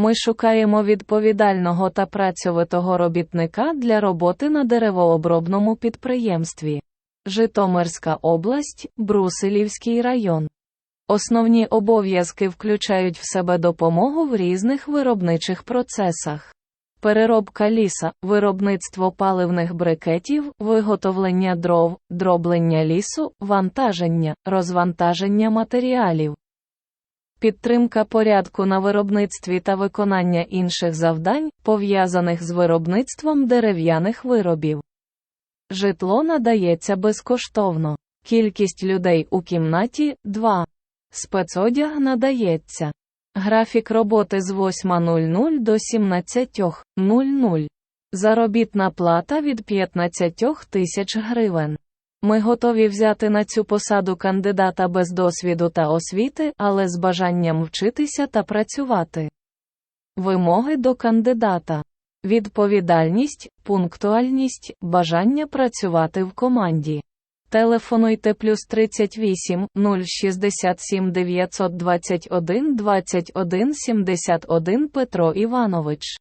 Ми шукаємо відповідального та працьовитого робітника для роботи на деревообробному підприємстві. Житомирська область, Брусилівський район. Основні обов'язки включають в себе допомогу в різних виробничих процесах. Переробка ліса, виробництво паливних брикетів, виготовлення дров, дроблення лісу, вантаження, розвантаження матеріалів. Підтримка порядку на виробництві та виконання інших завдань, пов'язаних з виробництвом дерев'яних виробів. Житло надається безкоштовно. Кількість людей у кімнаті 2. Спецодяг надається. Графік роботи з 8.00 до 17.00. Заробітна плата від 15 тисяч гривень. Ми готові взяти на цю посаду кандидата без досвіду та освіти, але з бажанням вчитися та працювати. Вимоги до кандидата. Відповідальність, пунктуальність, бажання працювати в команді. Телефонуйте плюс 38 067 921 21 71 Петро Іванович.